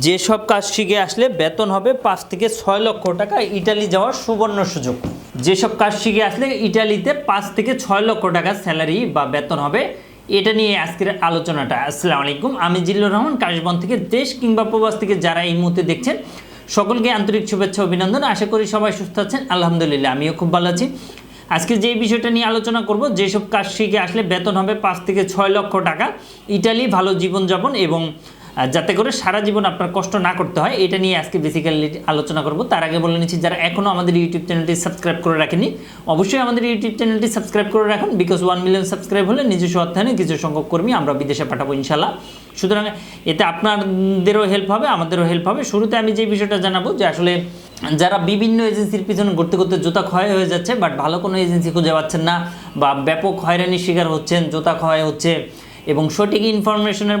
যেসব কাজ শিখে আসলে বেতন হবে পাঁচ থেকে ছয় লক্ষ টাকা ইটালি যাওয়ার সুবর্ণ সুযোগ। যেসব কাজ শিখে আসলে ইটালিতে পাঁচ থেকে ছয় লক্ষ টাকা স্যালারি বা বেতন হবে, এটা নিয়ে আজকের আলোচনাটা। আসসালামু আলাইকুম, আমি জিল্লুর রহমান, কাশবন থেকে দেশ কিংবা প্রবাস থেকে যারা এই মুহূর্তে দেখছেন, সকলকে আন্তরিক শুভেচ্ছা অভিনন্দন। আশা করি সবাই সুস্থ আছেন, আলহামদুলিল্লাহ, আমিও খুব ভালো আছি। আজকে যে বিষয়টা নিয়ে আলোচনা করব, যেসব কাজ শিখে আসলে বেতন হবে পাঁচ থেকে ছয় লক্ষ টাকা, ইটালি ভালো জীবনযাপন এবং যাতে করে সারা জীবন আপনার কষ্ট না করতে হয়, এটা নিয়ে আজকে বেসিক্যালি আলোচনা করব। তার আগে বলে নিচ্ছি, যারা এখনও আমাদের ইউটিউব চ্যানেলটি সাবস্ক্রাইব করে রাখেনি অবশ্যই আমাদের ইউটিউব চ্যানেলটি সাবস্ক্রাইব করে রাখুন বিকজ ওয়ান মিলিয়ন সাবস্ক্রাইব হলে নিজস্ব অর্থায়নে কিছু সংখ্যক কর্মী আমরা বিদেশে পাঠাবো ইনশাল্লাহ সুতরাং এতে আপনাদেরও হেল্প হবে, আমাদেরও হেল্প হবে। শুরুতে আমি যে বিষয়টা জানাব, যে আসলে যারা বিভিন্ন এজেন্সির পিছনে ঘুরতে ঘুরতে জোতা ক্ষয় হয়ে যাচ্ছে বাট ভালো কোনো এজেন্সি খুঁজে পাচ্ছেন না, বা ব্যাপক হয়রানির শিকার হচ্ছেন, জোতা ক্ষয় হচ্ছে, এবং সঠিক ইনফরমেশনের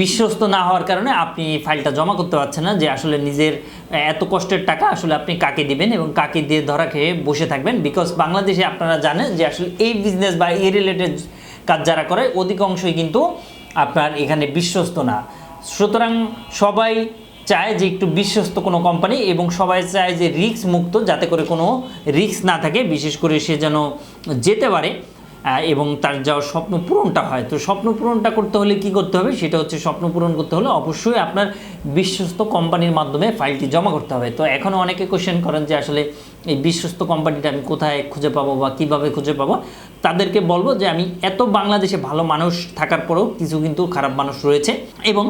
বিশ্বস্ত না হওয়ার কারণে আপনি ফাইলটা জমা করতে পারছেন না, যে আসলে নিজের এত কষ্টের টাকা আসলে আপনি কাকে দিবেন এবং কাকে দিয়ে ধরা খেয়ে বসে থাকবেন। বিকজ বাংলাদেশে আপনারা জানেন যে আসলে এই বিজনেস বা এই রিলেটেড কাজ যারা করে, অধিকাংশই কিন্তু আপনার এখানে বিশ্বস্ত না। সুতরাং সবাই চায় যে একটু বিশ্বস্ত কোনো কোম্পানি এবং সবাই চায় যে রিস্ক মুক্ত, যাতে করে কোনো রিস্ক না থাকে। বিশেষ করে সে যেন যেতে পারে। এবং তার যাওয়ার স্বপ্ন পূরণটা হয়, তো স্বপ্ন পূরণটা করতে হলে কি করতে হবে? সেটা হচ্ছে স্বপ্ন পূরণ করতে হলে অবশ্যই আপনার বিশ্বস্ত কোম্পানির মাধ্যমে ফাইলটি জমা করতে হবে। তো এখনও অনেকে কোশ্চেন করেন যে আসলে এই বিশ্বস্ত কোম্পানিটা আমি কোথায় খুঁজে পাবো বা কীভাবে খুঁজে পাবো? তাদেরকে বলব যে আমি এত বাংলাদেশে ভালো মানুষ থাকার পরেও কিছু কিন্তু খারাপ মানুষ রয়েছে এবং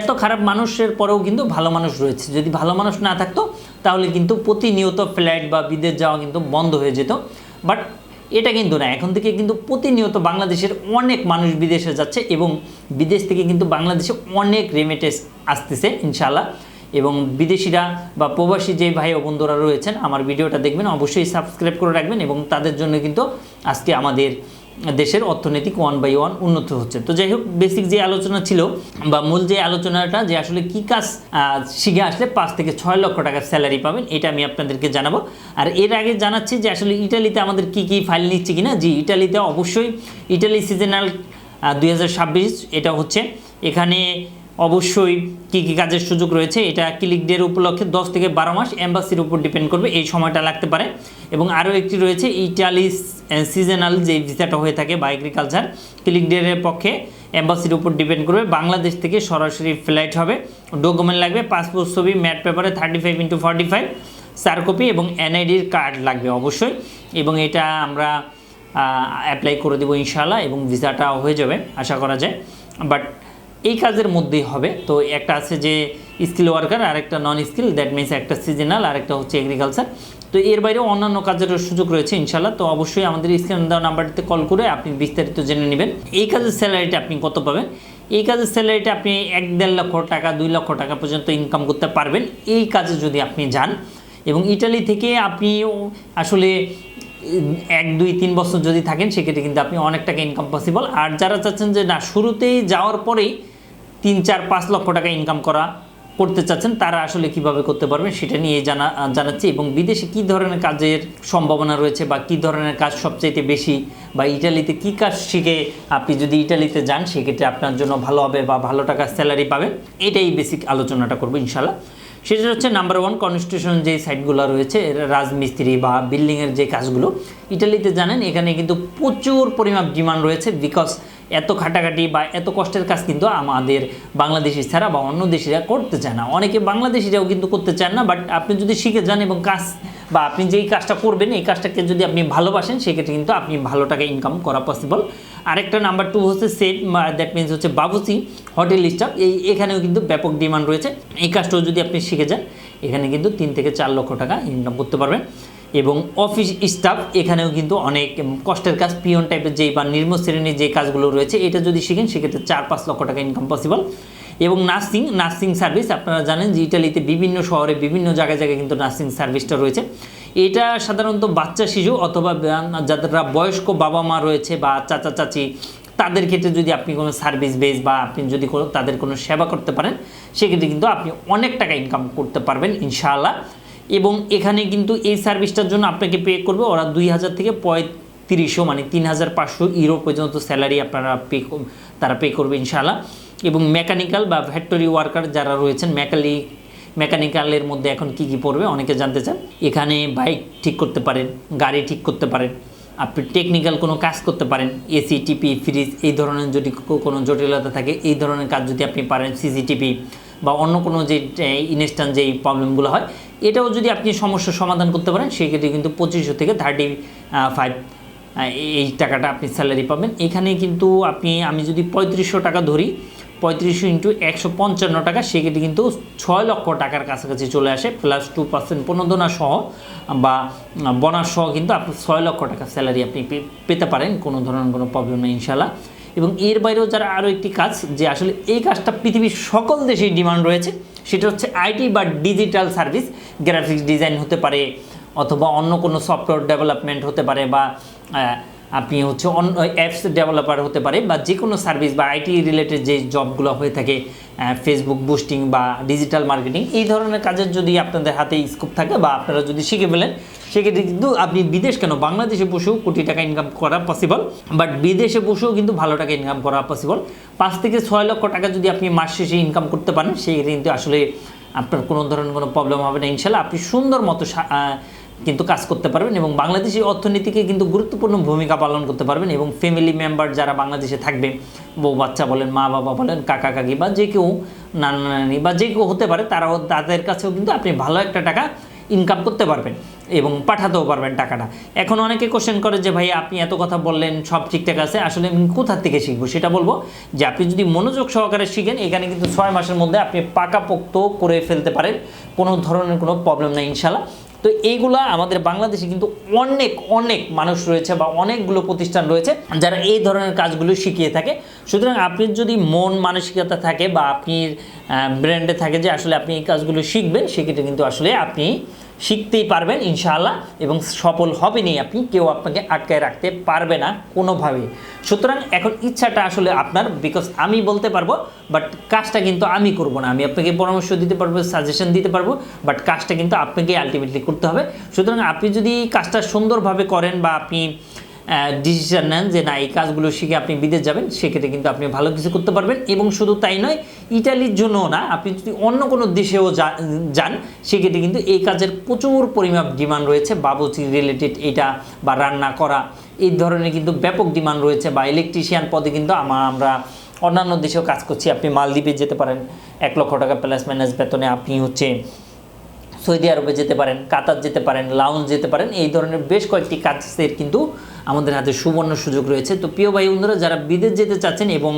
এত খারাপ মানুষের পরেও কিন্তু ভালো মানুষ রয়েছে। যদি ভালো মানুষ না থাকতো, তাহলে কিন্তু প্রতিনিয়ত ফ্ল্যাট বা বিদেশ যাওয়া কিন্তু বন্ধ হয়ে যেত। বাট এটা কিন্তু না, এখন থেকে কিন্তু প্রতিনিয়ত বাংলাদেশের অনেক মানুষ বিদেশে যাচ্ছে এবং বিদেশ থেকে কিন্তু বাংলাদেশে অনেক রেমিটেন্স আসতেছে ইনশাল্লাহ এবং বিদেশিরা বা প্রবাসী যে ভাই ও বন্ধুরা রয়েছেন, আমার ভিডিওটা দেখবেন, অবশ্যই সাবস্ক্রাইব করে রাখবেন এবং তাদের জন্য কিন্তু আজকে আমাদের দেশের অর্থনৈতিক ওয়ান বাই ওয়ান উন্নত হচ্ছে। তো যাই হোক বেসিক যে আলোচনা ছিল বা মূল যে আলোচনাটা যে আসলে কি কাজ শিখে আসলে পাঁচ থেকে ছয় লক্ষ টাকার স্যালারি পাবেন, এটা আমি আপনাদেরকে জানাব। আর এর আগে জানাচ্ছি যে আসলে ইটালিতে আমাদের কি কি ফাইল নিচ্ছে কিনা? জি, ইটালিতে অবশ্যই, ইটালি সিজনাল দুই হাজার ছাব্বিশ, এটা হচ্ছে। এখানে অবশ্যই কি কি কাজের সুযোগ রয়েছে, এটা ক্লিক ডের উপলক্ষে দশ থেকে বারো মাস এম্বাসির উপর ডিপেন্ড করবে, এই সময়টা লাগতে পারে। এবং আরও একটি রয়েছে ইটালি সিজনাল যে ভিসাটা হয়ে থাকে বা এগ্রিকালচার ক্লিক ডের পক্ষে এম্বাসির উপর ডিপেন্ড করবে। বাংলাদেশ থেকে সরাসরি ফ্লাইট হবে ডকুমেন্ট লাগবে পাসপোর্ট ছবি ম্যাট পেপারে thirty five into forty five চার কপি এবং এনআইডির কার্ড লাগবে অবশ্যই। এবং এটা আমরা অ্যাপ্লাই করে দেবো ইনশাল্লাহ এবং ভিসাটা হয়ে যাবে, আশা করা যায়। বাট এই কাজের মধ্যেই হবে। তো একটা আছে যে স্কিল ওয়ার্কার আর একটা নন স্কিল দ্যাট মিনস একটা সিজনাল আর একটা হচ্ছে এগ্রিকালচার তো এর বাইরে অন্যান্য কাজের সুযোগ রয়েছে ইনশাল্লাহ তো অবশ্যই আমাদের স্ক্রিন দেওয়া নাম্বারটিতে কল করে আপনি বিস্তারিত জেনে নেবেন। এই কাজের স্যালারিটা আপনি কত পাবেন? এই কাজের স্যালারিটা আপনি এক দেড় লক্ষ টাকা, দুই লক্ষ টাকা পর্যন্ত ইনকাম করতে পারবেন। এই কাজে যদি আপনি যান এবং ইটালি থেকে আপনি আসলে এক, দুই, তিন বছর যদি থাকেন, সেক্ষেত্রে কিন্তু আপনি অনেক টাকা ইনকাম পসিবল আর যারা চাচ্ছেন যে না, শুরুতেই যাওয়ার পরেই তিন, চার, পাঁচ লক্ষ টাকা ইনকাম করা করতে চাচ্ছেন, তারা আসলে কীভাবে করতে পারবেন সেটা নিয়ে জানা, জানাচ্ছি এবং বিদেশে কী ধরনের কাজের সম্ভাবনা রয়েছে বা কী ধরনের কাজ সবচাইতে বেশি বা ইটালিতে কী কাজ শিখে আপনি যদি ইটালিতে যান, সেক্ষেত্রে আপনার জন্য ভালো হবে বা ভালো টাকার স্যালারি পাবেন। এটাই বেসিক আলোচনাটা করব ইনশাল্লাহ সেটা হচ্ছে নাম্বার ওয়ান কনস্ট্রাকশন যে সাইটগুলো রয়েছে রাজমিস্ত্রি বা বিল্ডিংয়ের যে কাজগুলো, ইটালিতে জানেন, এখানে কিন্তু প্রচুর পরিমাণ ডিমান্ড রয়েছে বিকজ এত খাটাখাটি বা এত কষ্টের কাজ কিন্তু আমাদের বাংলাদেশি ছাড়া বা অন্য দেশিরা করতে চায় না। অনেকে বাংলাদেশিরাও কিন্তু করতে চান না বাট আপনি যদি শিখে যান এবং কাজ বা আপনি যেই কাজটা করবেন, এই কাজটাকে যদি আপনি ভালোবাসেন, সেক্ষেত্রে কিন্তু আপনি ভালো টাকা ইনকাম করা পসিবল আরেকটা নাম্বার টু হচ্ছে সেট দ্যাট মিনস হচ্ছে বাবুসি হোটেল স্টাফ এই, এখানেও কিন্তু ব্যাপক ডিমান্ড রয়েছে। এই কাজটাও যদি আপনি শিখে যান, এখানে কিন্তু তিন থেকে চার লক্ষ টাকা ইনকাম করতে পারবেন। এবং অফিস স্টাফ এখানেও কিন্তু অনেক কষ্টের কাজ, পিয়ন টাইপের যেই বা নিম্ন শ্রেণির যে কাজগুলো রয়েছে, এটা যদি শিখেন, সেক্ষেত্রে চার পাঁচ লক্ষ টাকা ইনকাম পসিবল এবং নার্সিং নার্সিং সার্ভিস আপনারা জানেন যে ইটালিতে বিভিন্ন শহরে বিভিন্ন জায়গায় জায়গায় কিন্তু নার্সিং সার্ভিসটা রয়েছে। এটা সাধারণত বাচ্চা, শিশু অথবা যারা বয়স্ক বাবা মা রয়েছে বা চাচা, চাচি, তাদের ক্ষেত্রে যদি আপনি কোনো সার্ভিস বেস বা আপনি যদি তাদের কোনো সেবা করতে পারেন, সেক্ষেত্রে কিন্তু আপনি অনেক টাকা ইনকাম করতে পারবেন, ইনশাআল্লাহ। এবং এখানে কিন্তু এই সার্ভিসটার জন্য আপনাকে পে করবে ওরা দুই হাজার থেকে পঁয়ত্রিশশো মানে তিন হাজার পাঁচশো ইউরো পর্যন্ত স্যালারি আপনারা পে তারা পে করবে ইনশাআল্লাহ। এবং মেকানিক্যাল বা ফ্যাক্টরি ওয়ার্কার যারা রয়েছেন মেকালি মেকানিক্যালের মধ্যে এখন কি কি পড়বে অনেকে জানতে চান। এখানে বাইক ঠিক করতে পারেন, গাড়ি ঠিক করতে পারেন, আপনি টেকনিক্যাল কোনো কাজ করতে পারেন এসি টিপি ফ্রিজ এই ধরনের যদি কোনো জটিলতা থাকে, এই ধরনের কাজ যদি আপনি পারেন সিসিটিভি বা অন্য কোনো যে ইনস্ট্যান্ট যেই প্রবলেমগুলো হয়, এটাও যদি আপনি সমস্যার সমাধান করতে পারেন সেক্ষেত্রে কিন্তু পঁচিশশো থেকে থার্টি ফাইভ এই টাকাটা আপনি স্যালারি পাবেন। এখানে কিন্তু আপনি, আমি যদি পঁয়ত্রিশশো টাকা ধরি, পঁয়ত্রিশশো ইন্টু একশো পঞ্চান্ন টাকা সেক্ষেত্রে কিন্তু ছয় লক্ষ টাকার কাছাকাছি চলে আসে প্লাস টু পার্সেন্ট প্রণোদনা সহ বা বোনাস সহ কিন্তু আপনি ছয় লক্ষ টাকা স্যালারি আপনি পেতে পারেন, কোনো ধরনের কোনো প্রবলেম নেই ইনশাল্লাহ এবং এর বাইরেও যারা আরও একটি কাজ যে আসলে এই কাজটা পৃথিবীর সকল দেশেই ডিমান্ড রয়েছে, সেটা হচ্ছে আইটি বা ডিজিটাল সার্ভিস। গ্রাফিক্স ডিজাইন হতে পারে অথবা অন্য কোনো সফটওয়্যার ডেভেলপমেন্ট হতে পারে বা আপনি হচ্ছে অন্য অ্যাপস ডেভেলপার হতে পারে বা যে কোনো সার্ভিস বা আইটি রিলেটেড যে জবগুলো হয়ে থাকে ফেসবুক বুস্টিং বা ডিজিটাল মার্কেটিং এই ধরনের কাজের যদি আপনাদের হাতে স্কোপ থাকে বা আপনারা যদি শিখে ফেলেন, সেক্ষেত্রে কিন্তু আপনি বিদেশ কেন? বাংলাদেশে বসেও কোটি টাকা ইনকাম করা পসিবল বাট বিদেশে বসেও কিন্তু ভালো টাকা ইনকাম করা পসিবল পাঁচ থেকে ছয় লক্ষ টাকা যদি আপনি মাস শেষে ইনকাম করতে পারেন সেই কিন্তু আসলে আপনার কোনো ধরনের কোনো প্রবলেম হবে না। ইনশাল্লাহ আপনি সুন্দর মতো কিন্তু কাজ করতে পারবেন এবং বাংলাদেশি অর্থনীতিকে কিন্তু গুরুত্বপূর্ণ ভূমিকা পালন করতে পারবেন এবং ফ্যামিলি মেম্বার যারা বাংলাদেশে থাকবে বউ বাচ্চা বলেন, মা বাবা বলেন, কাকা কাকি বা যে কেউ নানা নানি বা যে কেউ হতে পারে, তারাও তাদের কাছেও কিন্তু আপনি ভালো একটা টাকা ইনকাম করতে পারবেন এবং পাঠাতেও পারবেন টাকাটা। এখন অনেকে কোশ্চেন করে যে ভাই আপনি এত কথা বললেন, সব ঠিকঠাক আছে, আসলে আমি কোথার থেকে শিখব? সেটা বলব যে, আপনি যদি মনোযোগ সহকারে শিখেন, এখানে কিন্তু ছয় মাসের মধ্যে আপনি পাকাপোক্ত করে ফেলতে পারেন, কোনো ধরনের কোনো প্রবলেম নেই ইনশাল্লাহ তো এইগুলা আমাদের বাংলাদেশে কিন্তু অনেক অনেক মানুষ রয়েছে বা অনেকগুলো প্রতিষ্ঠান রয়েছে যারা এই ধরনের কাজগুলো শিখিয়ে থাকে। সুতরাং আপনি যদি মন মানসিকতা থাকে বা আপনি ব্র্যান্ডে থাকে যে আসলে আপনি এই কাজগুলো শিখবেন, সেক্ষেত্রে কিন্তু আসলে আপনি শিখতেই পারবেন, ইনশাআল্লাহ, এবং সফল হবেনই আপনি, কেউ আপনাকে আটকায় রাখতে পারবে না কোনোভাবেই। সুতরাং এখন ইচ্ছাটা আসলে আপনার বিকজ আমি বলতে পারব বাট কাজটা কিন্তু আমি করব না। আমি আপনাকে পরামর্শ দিতে পারব সাজেশন দিতে পারব বাট কাজটা কিন্তু আপনাকে আলটিমেটলি করতে হবে। সুতরাং আপনি যদি কাজটা সুন্দরভাবে করেন বা আপনি ডিসিশন নেন যে না, এই কাজগুলো শিখে আপনি বিদেশ যাবেন, সেক্ষেত্রে কিন্তু আপনি ভালো কিছু করতে পারবেন। এবং শুধু তাই নয়, ইটালির জন্য না, আপনি যদি অন্য কোনো দেশেও যান, সেক্ষেত্রে কিন্তু এই কাজের প্রচুর পরিমাণ ডিমান্ড রয়েছে। বাবুচি রিলেটেড এটা বা রান্না করা, এই ধরনের কিন্তু ব্যাপক ডিমান্ড রয়েছে। বা ইলেকট্রিশিয়ান পদে কিন্তু আমার অন্যান্য দেশেও কাজ করছি। আপনি মালদ্বীপে যেতে পারেন, এক লক্ষ টাকা প্লাস মাইনাস বেতনে আপনি হচ্ছে সৌদি আরবে যেতে পারেন, কাতার যেতে পারেন, লাউঞ্জ যেতে পারেন, এই ধরনের বেশ কয়েকটি কাজের কিন্তু আমাদের হাতে সুবর্ণ সুযোগ রয়েছে। তো প্রিয় ভাই বন্ধুরা যারা বিদেশ যেতে চাচ্ছেন এবং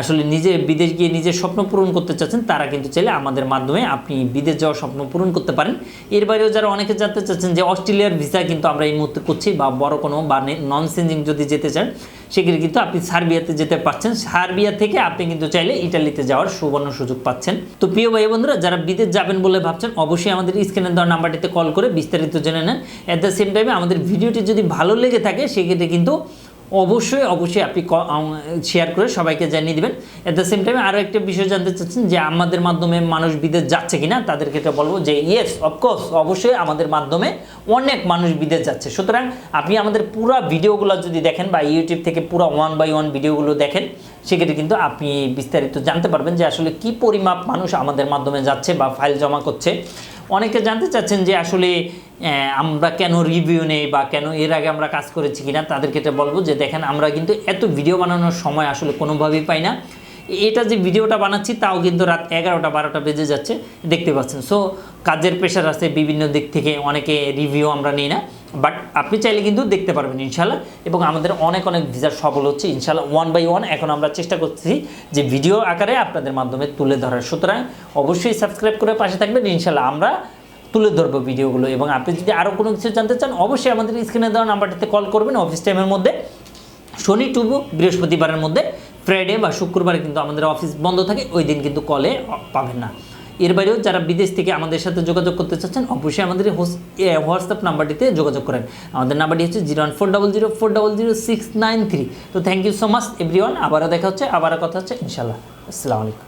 আসলে নিজে বিদেশ গিয়ে নিজের স্বপ্ন পূরণ করতে চাচ্ছেন, তারা কিন্তু চাইলে আমাদের মাধ্যমে আপনি বিদেশ যাওয়ার স্বপ্ন পূরণ করতে পারেন। এর বাইরেও যারা অনেকে জানতে চাচ্ছেন যে অস্ট্রেলিয়ার ভিসা কিন্তু আমরা এই মুহূর্তে করছি বা বড় কোনো বা নন চেঞ্জিং যদি যেতে চান, সেক্ষেত্রে কিন্তু আপনি সার্বিয়াতে যেতে পারছেন। সার্বিয়া থেকে আপনি কিন্তু চাইলে ইটালিতে যাওয়ার সুবর্ণ সুযোগ পাচ্ছেন। তো প্রিয় ভাই বন্ধুরা যারা বিদেশ যাবেন বলে ভাবছেন, অবশ্যই আমাদের স্ক্রিনে দেওয়া নাম্বারটিতে কল করে বিস্তারিত জেনে নেন। অ্যাট দ্য সেম টাইমে আমাদের ভিডিওটি যদি ভালো লেগে থাকে, সেক্ষেত্রে কিন্তু অবশ্যই অবশ্যই আপনি শেয়ার করে সবাইকে জানিয়ে দেবেন। অ্যাট দ্য সেম টাইমে আরও একটা বিষয় জানতে চাচ্ছেন যে আমাদের মাধ্যমে মানুষ বিদেশ যাচ্ছে কিনা তাদেরকে এটা বলব যে ইয়েস অফকোর্স অবশ্যই আমাদের মাধ্যমে অনেক মানুষ বিদেশ যাচ্ছে। সুতরাং আপনি আমাদের পুরো ভিডিওগুলো যদি দেখেন বা ইউটিউব থেকে পুরো ওয়ান বাই ওয়ান ভিডিওগুলো দেখেন, সেক্ষেত্রে কিন্তু আপনি বিস্তারিত জানতে পারবেন যে আসলে কি পরিমাপ মানুষ আমাদের মাধ্যমে যাচ্ছে বা ফাইল জমা করছে। অনেকে জানতে চাচ্ছেন যে আসলে আমরা কেন রিভিউ নেই বা কেন এর আগে আমরা কাজ করেছি কিনা, তাদেরকে এটা বলব যে দেখেন, আমরা কিন্তু এত ভিডিও বানানোর সময় আসলে কোনোভাবেই পাই না। এটা যে ভিডিওটা বানাচ্ছি, তাও কিন্তু রাত এগারোটা, বারোটা বেজে যাচ্ছে, দেখতে পাচ্ছেন। সো কাজের প্রেশার আছে বিভিন্ন দিক থেকে, অনেকে রিভিউ আমরা নিই না। বাট আপনি চাইলে কিন্তু দেখতে পারবেন ইনশাল্লাহ এবং আমাদের অনেক অনেক ভিসার সফল হচ্ছে ইনশাল্লাহ ওয়ান বাই ওয়ান এখন আমরা চেষ্টা করছি যে ভিডিও আকারে আপনাদের মাধ্যমে তুলে ধরার। সুতরাং অবশ্যই সাবস্ক্রাইব করে পাশে থাকবেন। ইনশাল্লাহ আমরা তুলে ধরবো ভিডিওগুলো এবং আপনি যদি আরও কোনো কিছু জানতে চান, অবশ্যই আমাদের স্ক্রিনে দেওয়া নাম্বারটিতে কল করবেন। অফিস টাইমের মধ্যে। শনি টু বৃহস্পতিবারের মধ্যে। ফ্রাইডে বা শুক্রবারে কিন্তু আমাদের অফিস বন্ধ থাকে। ওই দিন কিন্তু কলে পাবেন না। এর বাইরেও যারা বিদেশ থেকে আমাদের সাথে যোগাযোগ করতে চাচ্ছেন, অবশ্যই আমাদের হোয়াটসঅ্যাপ নাম্বারটিতে যোগাযোগ করেন। আমাদের নাম্বারটি হচ্ছে zero one four double zero four double zero six nine three. তো thank you so much everyone আবারও দেখা হচ্ছে, আবারও কথা হচ্ছে ইনশাল্লাহ আসসালামু আলাইকুম।